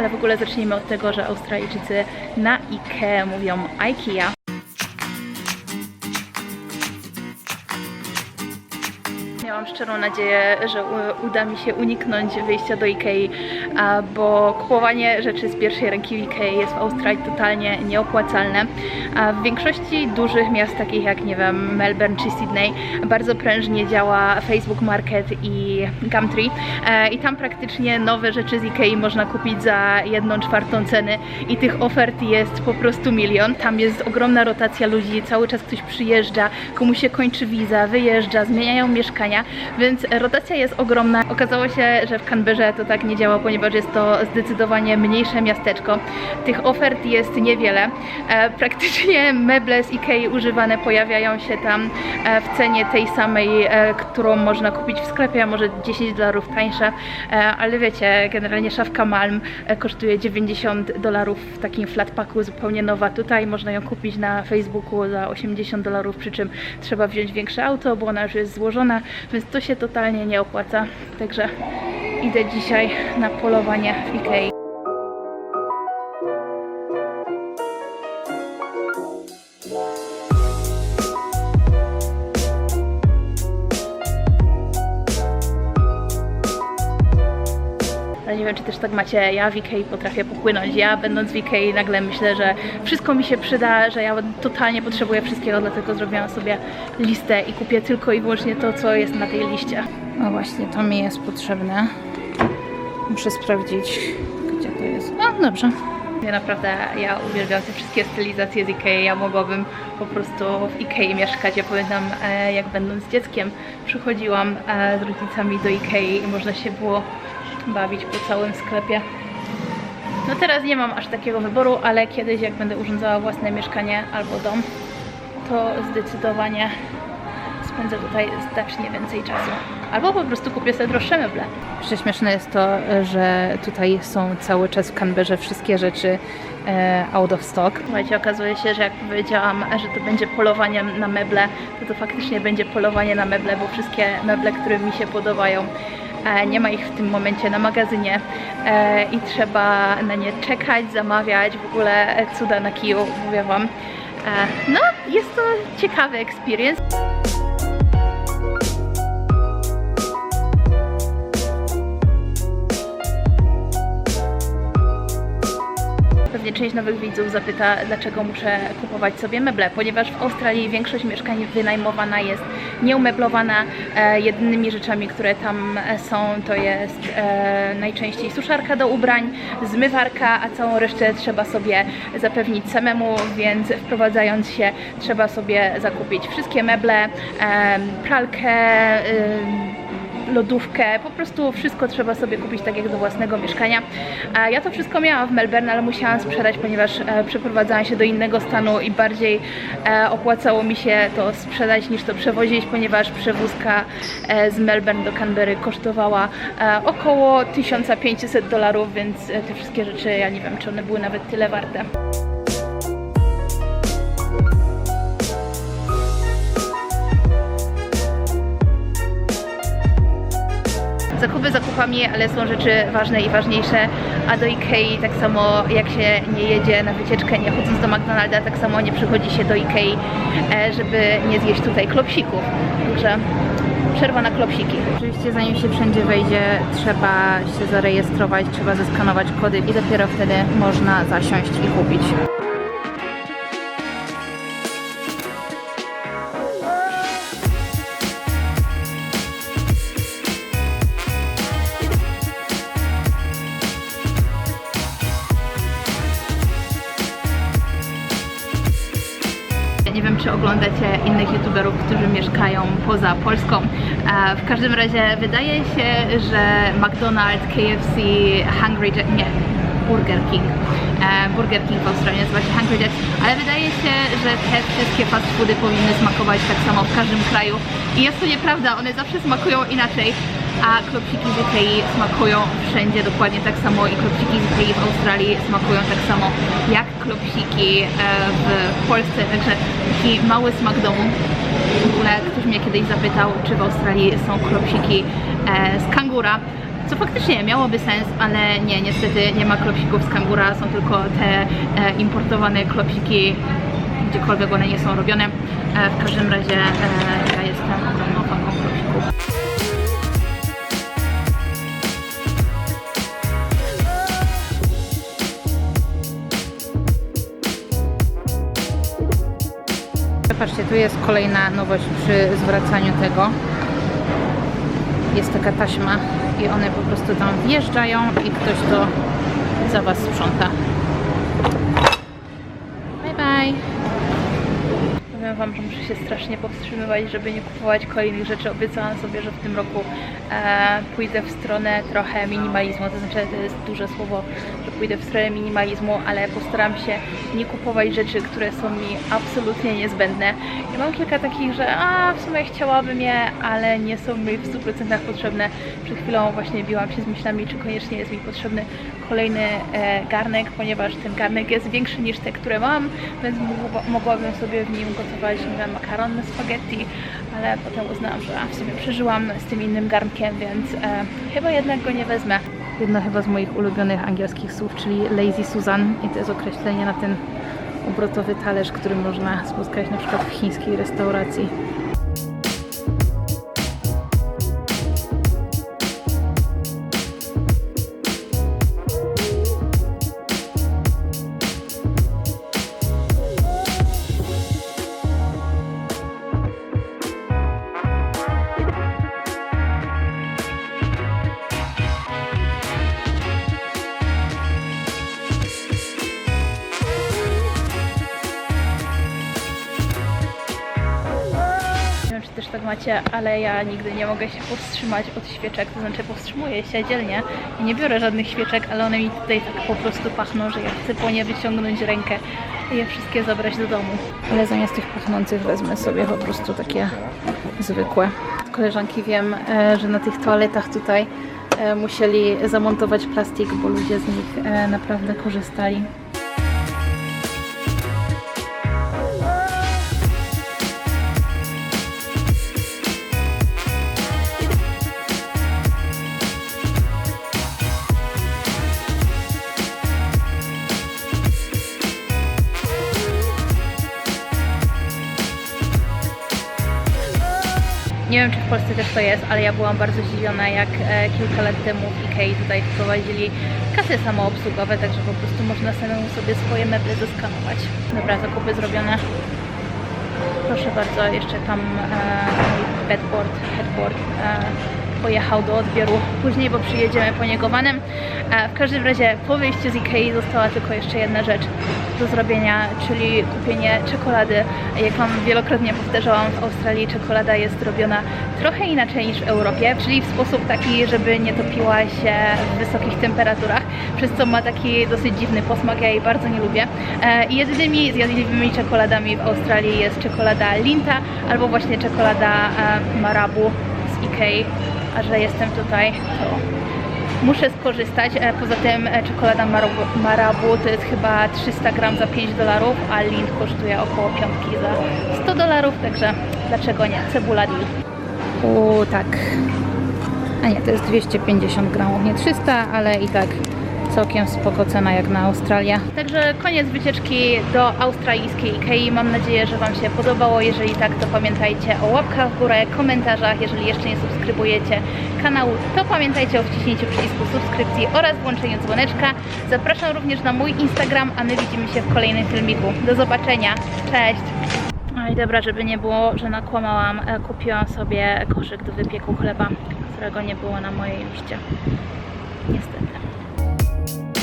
ale w ogóle zacznijmy od tego, że Australijczycy na IKEA mówią IKEA. Szczerą nadzieję, że uda mi się uniknąć wyjścia do Ikei, bo kupowanie rzeczy z pierwszej ręki w Ikei jest w Australii totalnie nieopłacalne. W większości dużych miast, takich jak nie wiem, Melbourne czy Sydney, bardzo prężnie działa Facebook Market i Gumtree e, i tam praktycznie nowe rzeczy z Ikei można kupić za jedną czwartą ceny i tych ofert jest po prostu milion. Tam jest ogromna rotacja ludzi, cały czas ktoś przyjeżdża, komuś się kończy wiza, wyjeżdża, zmieniają mieszkania, więc rotacja jest ogromna. Okazało się, że w Canberrze to tak nie działa, ponieważ jest to zdecydowanie mniejsze miasteczko. Tych ofert jest niewiele. E, praktycznie meble z Ikei używane pojawiają się tam e, w cenie tej samej, e, którą można kupić w sklepie, a może 10 dolarów tańsza, ale wiecie, generalnie szafka Malm kosztuje 90 dolarów w takim flatpacku, zupełnie nowa. Tutaj można ją kupić na Facebooku za 80 dolarów, przy czym trzeba wziąć większe auto, bo ona już jest złożona, więc to się totalnie nie opłaca. Także idę dzisiaj na polowanie w Ikei. Też tak macie. Ja w Ikei potrafię popłynąć. Ja będąc w Ikei nagle myślę, że wszystko mi się przyda, że ja totalnie potrzebuję wszystkiego, dlatego zrobiłam sobie listę i kupię tylko i wyłącznie to, co jest na tej liście. No właśnie, to mi jest potrzebne. Muszę sprawdzić, gdzie to jest. A, dobrze. Ja naprawdę, ja uwielbiam te wszystkie stylizacje z Ikei. Ja mogłabym po prostu w Ikei mieszkać. Ja pamiętam, e, jak będąc dzieckiem przychodziłam e, z rodzicami do Ikei i można się było bawić po całym sklepie. No teraz nie mam aż takiego wyboru, ale kiedyś jak będę urządzała własne mieszkanie albo dom, to zdecydowanie spędzę tutaj znacznie więcej czasu. Albo po prostu kupię sobie droższe meble. Jeszcze śmieszne jest to, że tutaj są cały czas w Canberrze wszystkie rzeczy e, out of stock. Słuchajcie, okazuje się, że jak powiedziałam, że to będzie polowanie na meble, to to faktycznie będzie polowanie na meble, bo wszystkie meble, które mi się podobają, nie ma ich w tym momencie na magazynie e, i trzeba na nie czekać, zamawiać, w ogóle e, cuda na kiju, mówię Wam. E, no, jest to ciekawy experience. Część nowych widzów zapyta, dlaczego muszę kupować sobie meble, ponieważ w Australii większość mieszkań wynajmowana jest nieumeblowana. E, jedynymi rzeczami, które tam są, to jest e, najczęściej suszarka do ubrań, zmywarka, a całą resztę trzeba sobie zapewnić samemu, więc wprowadzając się trzeba sobie zakupić wszystkie meble, e, pralkę, e, lodówkę, po prostu wszystko trzeba sobie kupić tak jak do własnego mieszkania. Ja to wszystko miałam w Melbourne, ale musiałam sprzedać, ponieważ e, przeprowadzałam się do innego stanu i bardziej e, opłacało mi się to sprzedać niż to przewozić, ponieważ przewózka e, z Melbourne do Canberry kosztowała około 1500 dolarów, więc te wszystkie rzeczy, ja nie wiem, czy one były nawet tyle warte. Zakupy zakupami, ale są rzeczy ważne i ważniejsze, a do Ikei tak samo jak się nie jedzie na wycieczkę, nie chodząc do McDonalda, tak samo nie przychodzi się do Ikei, e, żeby nie zjeść tutaj klopsików. Także przerwa na klopsiki. Oczywiście zanim się wszędzie wejdzie, trzeba się zarejestrować, trzeba zeskanować kody i dopiero wtedy można zasiąść i kupić. Czy oglądacie innych youtuberów, którzy mieszkają poza Polską. E, W każdym razie wydaje się, że McDonald's, KFC, Hungry Jack, nie, Burger King. E, Burger King w Australii nazywa się Hungry Jack, ale wydaje się, że te wszystkie fast foody powinny smakować tak samo w każdym kraju. I jest to nieprawda, one zawsze smakują inaczej, a klopsiki z Ikei smakują wszędzie dokładnie tak samo i klopsiki z Ikei w Australii smakują tak samo jak klopsiki e, w Polsce, także taki mały smak domu. W ogóle ktoś mnie kiedyś zapytał, czy w Australii są klopsiki e, z kangura. Co faktycznie miałoby sens, ale nie, niestety nie ma klopsików z kangura, są tylko te e, importowane klopsiki, gdziekolwiek one nie są robione. W każdym razie ja jestem ogromną fanką klopsików. Patrzcie, tu jest kolejna nowość przy zwracaniu tego. Jest taka taśma i one po prostu tam wjeżdżają i ktoś to za Was sprząta. Bye bye. Wam, że muszę się strasznie powstrzymywać, żeby nie kupować kolejnych rzeczy. Obiecałam sobie, że w tym roku e, pójdę w stronę trochę minimalizmu. To znaczy, to jest duże słowo, że pójdę w stronę minimalizmu, ale postaram się nie kupować rzeczy, które są mi absolutnie niezbędne. Ja mam kilka takich, że a w sumie chciałabym je, ale nie są mi w 100% potrzebne. Przed chwilą właśnie biłam się z myślami, czy koniecznie jest mi potrzebny kolejny e, garnek, ponieważ ten garnek jest większy niż te, które mam, więc mogła- mogłabym sobie w nim gotować nie wiem, makaron spaghetti, ale potem uznałam, że w sumie przeżyłam z tym innym garnkiem, więc e, chyba jednak go nie wezmę. Jedno chyba z moich ulubionych angielskich słów, czyli lazy Susan i to jest określenie na ten obrotowy talerz, który można spotkać na przykład w chińskiej restauracji. Tak macie, ale ja nigdy nie mogę się powstrzymać od świeczek, to znaczy powstrzymuję się dzielnie i nie biorę żadnych świeczek, ale one mi tutaj tak po prostu pachną, że ja chcę po nie wyciągnąć rękę i je wszystkie zabrać do domu. Ale zamiast tych pachnących wezmę sobie po prostu takie zwykłe. Koleżanki wiem, e, że na tych toaletach tutaj e, musieli zamontować plastik, bo ludzie z nich e, naprawdę korzystali. Wiem, czy w Polsce też to jest, ale ja byłam bardzo zdziwiona, jak e, kilka lat temu w Ikei tutaj wprowadzili kasy samoobsługowe, także po prostu można samemu sobie swoje meble zeskanować. Dobra, zakupy zrobione. Proszę bardzo, jeszcze tam e, mój bedboard, headboard e, pojechał do odbioru później, bo przyjedziemy po niego vanem. E, w każdym razie po wyjściu z Ikei została tylko jeszcze jedna rzecz do zrobienia, czyli kupienie czekolady. Jak Wam wielokrotnie powtarzałam, w Australii czekolada jest robiona trochę inaczej niż w Europie, czyli w sposób taki, żeby nie topiła się w wysokich temperaturach, przez co ma taki dosyć dziwny posmak, ja jej bardzo nie lubię. E, I jedynymi zjadliwymi czekoladami w Australii jest czekolada Linta albo właśnie czekolada e, Marabu z Ikei. A że jestem tutaj, to muszę skorzystać. E, Poza tym e, czekolada Marabu, to jest chyba 300 gram za 5 dolarów, a Lind kosztuje około piątki za 100 dolarów, także dlaczego nie? Cebula deal. U, tak. A nie, to jest 250 gramów, nie 300, ale i tak całkiem spoko cena jak na Australię. Także koniec wycieczki do australijskiej Ikei. Mam nadzieję, że Wam się podobało. Jeżeli tak, to pamiętajcie o łapkach w górę, komentarzach. Jeżeli jeszcze nie subskrybujecie kanału, to pamiętajcie o wciśnięciu przycisku subskrypcji oraz włączeniu dzwoneczka. Zapraszam również na mój Instagram, a my widzimy się w kolejnym filmiku. Do zobaczenia. Cześć! No i dobra, żeby nie było, że nakłamałam, e, kupiłam sobie koszyk do wypieku chleba, którego nie było na mojej liście. Niestety. you